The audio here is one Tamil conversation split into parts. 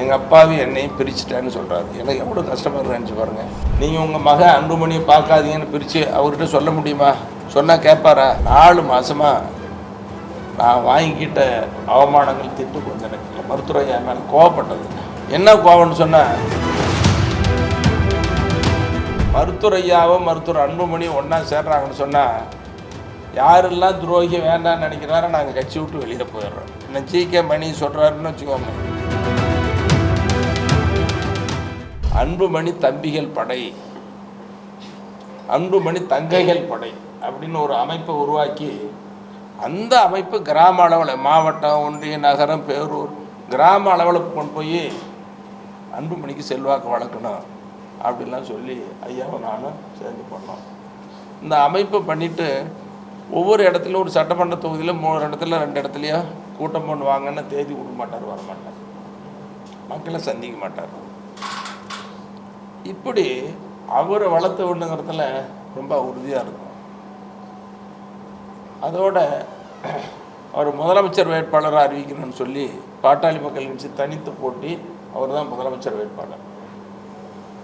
எங்கள் அப்பாவே என்னையும் பிரிச்சுட்டேன்னு சொல்கிறாரு எனக்கு எவ்வளோ கஷ்டமாக இருந்துச்சு பாருங்கள் நீங்கள் உங்கள் மக அன்புமணியை பார்க்காதீங்கன்னு பிரித்து அவர்கிட்ட சொல்ல முடியுமா? சொன்னால் கேட்பாரா? நாலு மாதமாக நான் வாங்கிக்கிட்ட அவமானங்கள் திட்டு கொஞ்சம் எனக்கு. இல்லை. மருத்துவர் என் மேலே கோவப்பட்டது. என்ன கோவம்னு சொன்னால் மருத்துவர் ஐயாவும் மருத்துவர் அன்புமணி ஒன்றா சேர்றாங்கன்னு சொன்னால் யாரெல்லாம் துரோகி வேண்டாம்னு நினைக்கிறாரோ நாங்கள் கட்சி விட்டு வெளியில் போயிடுறோம். என்ன ஜி கே மணி சொல்கிறாருன்னு வச்சுக்கோங்க. அன்புமணி தம்பிகள் படை. அன்புமணி தங்கைகள் படை அப்படின்னு ஒரு அமைப்பை உருவாக்கி அந்த அமைப்பு கிராம அளவில் மாவட்டம் ஒன்றிய நகரம் பேரூர் கிராம அளவில் கொண்டு போய் அன்புமணிக்கு செல்வாக்கு வளர்க்கணும் அப்படிலாம் சொல்லி ஐயாவை நானும் சேர்ந்து பண்ணோம். இந்த அமைப்பு பண்ணிவிட்டு ஒவ்வொரு இடத்துலையும் ஒரு சட்டமன்ற தொகுதியில் மூணு இடத்துல ரெண்டு இடத்துலையோ கூட்டம் பண்ணுவாங்கன்னு தேதி கொடுக்க மாட்டார் வர மாட்டார் மக்களை சந்திக்க மாட்டார். இப்படி அவரை வளர்த்து விடணுங்கிறதுல ரொம்ப உறுதியாக இருக்கும். அதோட அவர் முதலமைச்சர் வேட்பாளராக அறிவிக்கணும்னு சொல்லி பாட்டாளி மக்கள் கட்சி தனித்து போட்டி அவர் தான் முதலமைச்சர் வேட்பாளர்.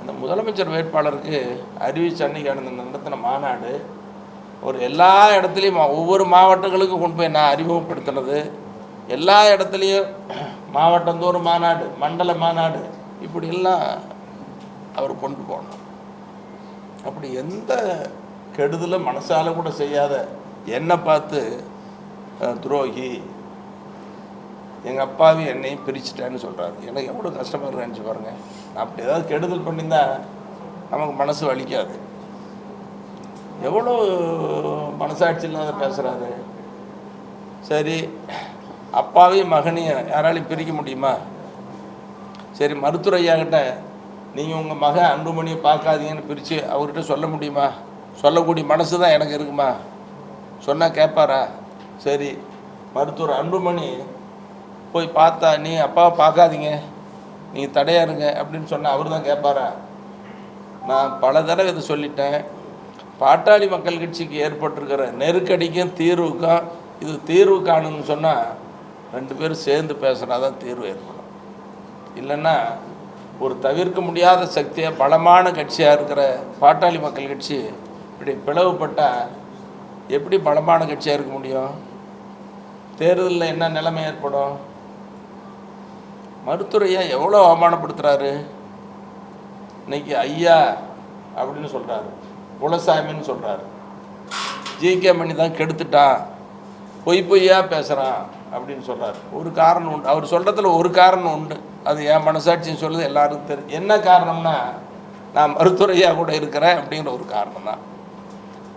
அந்த முதலமைச்சர் வேட்பாளருக்கு அறிவிச்ச அன்னைக்கு நடத்தின மாநாடு ஒரு எல்லா இடத்துலையும் மா- ஒவ்வொரு மாவட்டங்களுக்கும் கொண்டு போய் நான் அறிமுகப்படுத்தினது. எல்லா இடத்துலையும் மாவட்டந்தோறும் மாநாடு மண்டல மாநாடு இப்படி எல்லாம் அவர் கொண்டு போனார் அப்படி எந்த கெடுதலும் மனசால கூட செய்யாத என்னை பார்த்து துரோகி எங்கள் அப்பாவி என்னையும் பிரிச்சுட்டேன்னு சொல்கிறாரு எனக்கு எவ்வளோ கஷ்டமாக இருந்துச்சு பாருங்க. நான் அப்படி ஏதாவது கெடுதல் பண்ணியிருந்தா நமக்கு மனசு வலிக்காது. எவ்வளோ மனசாட்சி இல்லாத பேசுகிறாரு சரி அப்பாவையும் மகனையும் யாராலையும் பிரிக்க முடியுமா? சரி மருத்துவர் ஐயா நீங்கள் உங்கள் மக அன்புமணியை பார்க்காதீங்கன்னு பிரித்து அவர்கிட்ட சொல்ல முடியுமா? சொல்லக்கூடிய மனசு தான் எனக்கு இருக்குமா? சொன்னால் கேட்பாரா? சரி. மருத்துவர் அன்புமணி போய் பார்த்தா நீ அப்பாவை பார்க்காதீங்க. நீங்கள் தடையாக இருங்க. அப்படின்னு சொன்னால் அவர் தான் கேட்பாரா? நான் பல தடவை இதை சொல்லிட்டேன். பாட்டாளி மக்கள் கட்சிக்கு ஏற்பட்டிருக்கிற நெருக்கடிக்கும் தீர்வுக்கும் இது தீர்வு காணுன்னு சொன்னால் ரெண்டு பேரும் சேர்ந்து பேசுனா தான் தீர்வு ஏற்படும். இல்லைன்னா ஒரு தவிர்க்க முடியாத சக்தியாக பலமான கட்சியாக இருக்கிற பாட்டாளி மக்கள் கட்சி இப்படி பிளவுபட்டால் எப்படி பலமான கட்சியாக இருக்க முடியும்? தேர்தலில் என்ன நிலைமை ஏற்படும்? மருத்துவரையா எவ்வளோ அவமானப்படுத்துகிறாரு இன்னைக்கு ஐயா அப்படின்னு சொல்கிறாரு குலசாமின்னு சொல்கிறாரு ஜிகே மணி தான் கெடுத்துட்டான். பொய் பொய்யா பேசுகிறான் அப்படின்னு சொல்கிறார் ஒரு காரணம் உண்டு. அவர் சொல்கிறதுல ஒரு காரணம் உண்டு. அது என் மனசாட்சின்னு சொல்லுது எல்லாருக்கும் தெரியும் என்ன காரணம்னா நான் மருத்துவரையாக கூட இருக்கிறேன் அப்படிங்கிற ஒரு காரணம் தான்.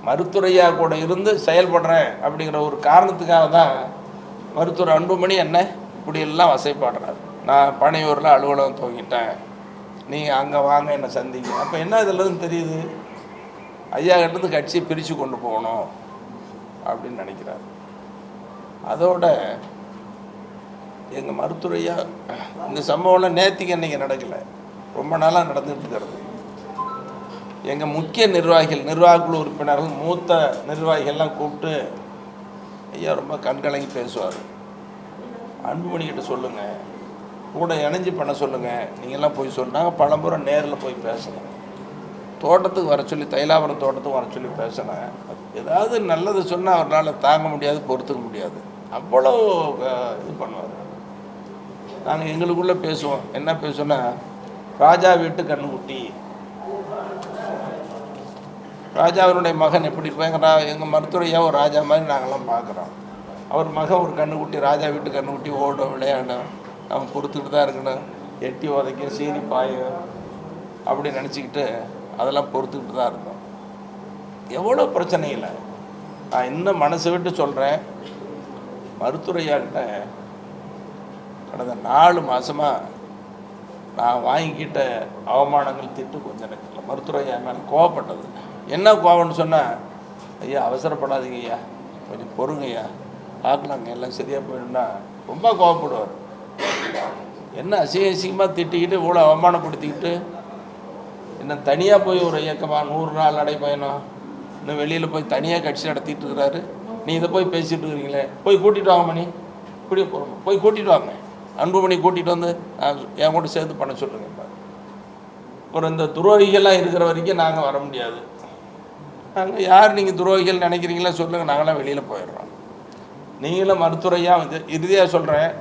மருத்துவரையா கூட இருந்து செயல்படுறேன் அப்படிங்கிற ஒரு காரணத்துக்காக தான் மருத்துவர் அன்புமணி என்ன இப்படியெல்லாம் வசைப்பாடுறாரு. நான் பனையூரில் அலுவலகம் துவங்கிட்டேன். நீங்கள் அங்கே வாங்க என்னை சந்திங்க. அப்போ என்ன இதில் தெரியுது? ஐயா கிட்டேருந்து கட்சியை பிரித்து கொண்டு போகணும் அப்படின்னு நினைக்கிறார். அதோட எங்கள் மருத்துவையா இந்த சம்பவம்லாம் நேற்றுக்கு அன்றைக்கி நடக்கலை. ரொம்ப நாளாக நடந்துட்டு இருக்கிறது. எங்கள் முக்கிய நிர்வாகிகள் நிர்வாகக்குழு உறுப்பினர்கள் மூத்த நிர்வாகிகள்லாம் கூப்பிட்டு ஐயா ரொம்ப கண்கலங்கி பேசுவார். அன்புமணிக்கிட்ட சொல்லுங்கள் கூட இணைஞ்சு பண்ண சொல்லுங்கள் நீங்கள்லாம் போய் சொன்னாங்க பழம்புற நேரில் போய் பேசணும் தோட்டத்துக்கு வர சொல்லி தைலாபுரம் தோட்டத்துக்கு வர சொல்லி பேசினேன் ஏதாவது நல்லது சொன்னால் அவரால் தாங்க முடியாது பொறுத்துக்க முடியாது. அவ்வளோ இது பண்ணுவார். நாங்கள் எங்களுக்குள்ளே பேசுவோம். என்ன பேசுவோன்னா ராஜா வீட்டு கண்ணுக்குட்டி. ராஜாவினுடைய மகன் எப்படி இருப்பாங்க? எங்கள் எங்கள் மருத்துவரையாக ஒரு ராஜா மாதிரி நாங்கள்லாம் பார்க்குறோம். அவர் மகன் ஒரு கண்ணுக்குட்டி ராஜா வீட்டு கண்ணுக்குட்டி ஓடும் விளையாடும். அவன் பொறுத்துக்கிட்டு தான் இருக்கணும். எட்டி உதைக்கும் சீனி பாயும் அப்படி நினச்சிக்கிட்டு அதெல்லாம் பொறுத்துக்கிட்டு தான் இருந்தோம் எவ்வளோ பிரச்சனை இல்லை. நான் இன்னும் மனசு விட்டு சொல்கிறேன் மருத்துவரையாகிட்ட கடந்த நாலு மாதமாக நான் வாங்கிக்கிட்ட அவமானங்கள் திட்டு கொஞ்சம் எனக்கு இல்லை. மருத்துவரையா மேலே கோவப்பட்டது. என்ன கோவம்னு சொன்னால் ஐயா அவசரப்படாதீங்க ஐயா. கொஞ்சம் பொறுங்கய்யா பார்க்கலாங்க எல்லாம் சரியாக போயிடும்னா. ரொம்ப கோவப்படுவார். என்ன அசிங்க அசிங்கமாக திட்டிக்கிட்டு இவ்வளோ அவமானப்படுத்திக்கிட்டு? என்ன தனியாக போய் ஒரு இயக்கமாக நூறு நாள் நடைப்பயணம் இன்னும் வெளியில் போய் தனியாக கட்சி நடத்திட்டு இருக்கிறாரு. நீ இதை போய் பேசிட்டு இருக்கிறீங்களே? போய் கூட்டிகிட்டு வாங்க மணி. இப்படியே போகிறோம் போய் கூட்டிகிட்டு வாங்க. அன்புமணி கூட்டிகிட்டு வந்து என் கூட சேர்த்து பண்ண சொல்லுங்க அப்புறம் இந்த துரோகிகள்லாம் இருக்கிற வரைக்கும் நாங்கள் வர முடியாது. நாங்கள் யார் நீங்கள் துரோகிகள் நினைக்கிறீங்களோ சொல்லுங்கள் நாங்களாம் வெளியில் போயிடுறோம். நீங்களும் மருத்துவரையா வந்து இறுதியாக சொல்கிறேன்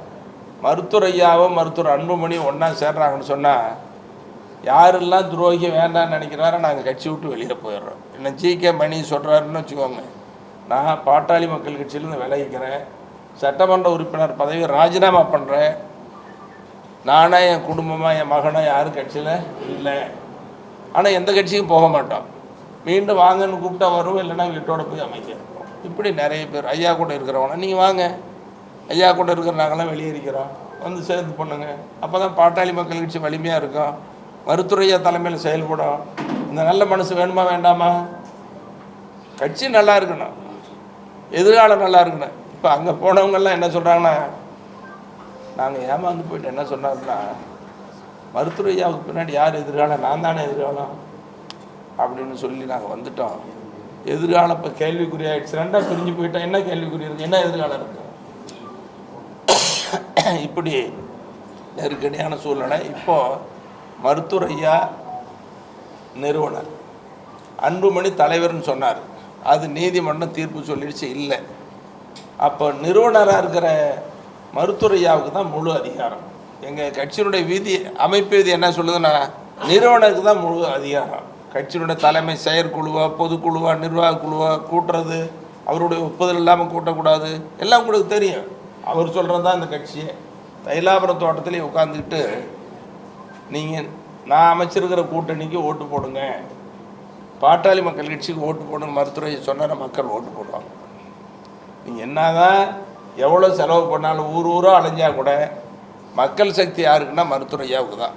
மருத்துவரையாவோ மருத்துவர் அன்புமணி ஒன்றா சேர்றாங்கன்னு சொன்னால் யாரெல்லாம் துரோகி வேண்டாம்னு நினைக்கிறாரோ நாங்கள் கட்சி விட்டு வெளியில் போயிடுறோம். என்ன ஜி கே மணி சொல்கிறாருன்னு வச்சுக்கோங்க. நான் பாட்டாளி மக்கள் கட்சியிலேருந்து விலகிக்கிறேன். சட்டமன்ற உறுப்பினர் பதவி ராஜினாமா பண்ணுறேன் நானே என் குடும்பமாக என் மகனோ யாரும் கட்சியில் இல்லை. ஆனால் எந்த கட்சிக்கும் போக மாட்டோம். மீண்டும் வாங்கன்னு கூப்பிட்டா வரும் இல்லைன்னா வீட்டோட போய் அமைக்கிறோம். இப்படி நிறைய பேர் ஐயா கூட இருக்கிறவங்க. நீங்கள் வாங்க. ஐயா கூட இருக்கிற நாங்களாம் வெளியே இருக்கிறோம். வந்து சேர்ந்து பண்ணுங்க. அப்போ தான் பாட்டாளி மக்கள் கட்சி வலிமையாக இருக்கும். மருத்துவரையா தலைமையில் செயல்படும். இந்த நல்ல மனசு வேணுமா வேண்டாமா? கட்சி நல்லா இருக்கணும். எதிர்காலம் நல்லா இருக்குன்னு இப்போ அங்கே போனவங்கெல்லாம் என்ன சொல்கிறாங்கன்னா நாங்கள் ஏமாந்து போயிட்டு என்ன சொன்னார்னா மருத்துவரையாவுக்கு பின்னாடி யார் எதிர்காலம்? நான் தானே எதிர்காலம்? அப்படின்னு சொல்லி நாங்கள் வந்துட்டோம். எதிர்காலம் இப்போ கேள்விக்குறி ஆயிடுச்சு. ரெண்டாக பிரிஞ்சு போயிட்டோம். என்ன கேள்விக்குறி இருக்கு? என்ன எதிர்காலம் இருக்கு? இப்படி நெருக்கடியான சூழ்நிலை. இப்போ மருத்துவர் ஐயா நிறுவனர். அன்புமணி தலைவர்னு சொன்னார். அது நீதிமன்றம் தீர்ப்பு சொல்லிடுச்சு இல்லை. அப்போ நிறுவனராக இருக்கிற மருத்துவரையாவுக்கு தான் முழு அதிகாரம். எங்கள் கட்சியினுடைய விதி அமைப்பு விதி என்ன சொல்லுதுன்னா நிறுவனருக்கு தான் முழு அதிகாரம். கட்சியினுடைய தலைமை செயற்குழுவா பொதுக்குழுவா நிர்வாக குழுவா கூட்டுறது அவருடைய ஒப்புதல் இல்லாமல் கூட்டக்கூடாது எல்லாம் உங்களுக்கு தெரியும். அவர் சொல்கிறது தான் இந்த கட்சியை. தைலாபுரம் தோட்டத்திலே உட்காந்துக்கிட்டு நீங்கள் நான் அமைச்சிருக்கிற கூட்டணிக்கு ஓட்டு போடுங்க. பாட்டாளி மக்கள் கட்சிக்கு ஓட்டு போடணும் மருத்துவரை சொன்னால் மக்கள் ஓட்டு போடுவாங்க. நீங்கள் என்ன தான் எவ்வளோ செலவு பண்ணாலும் ஊர் ஊராக அலைஞ்சால் கூட மக்கள் சக்தி யாருக்குன்னா மருத்துவரையாவுக்கு தான்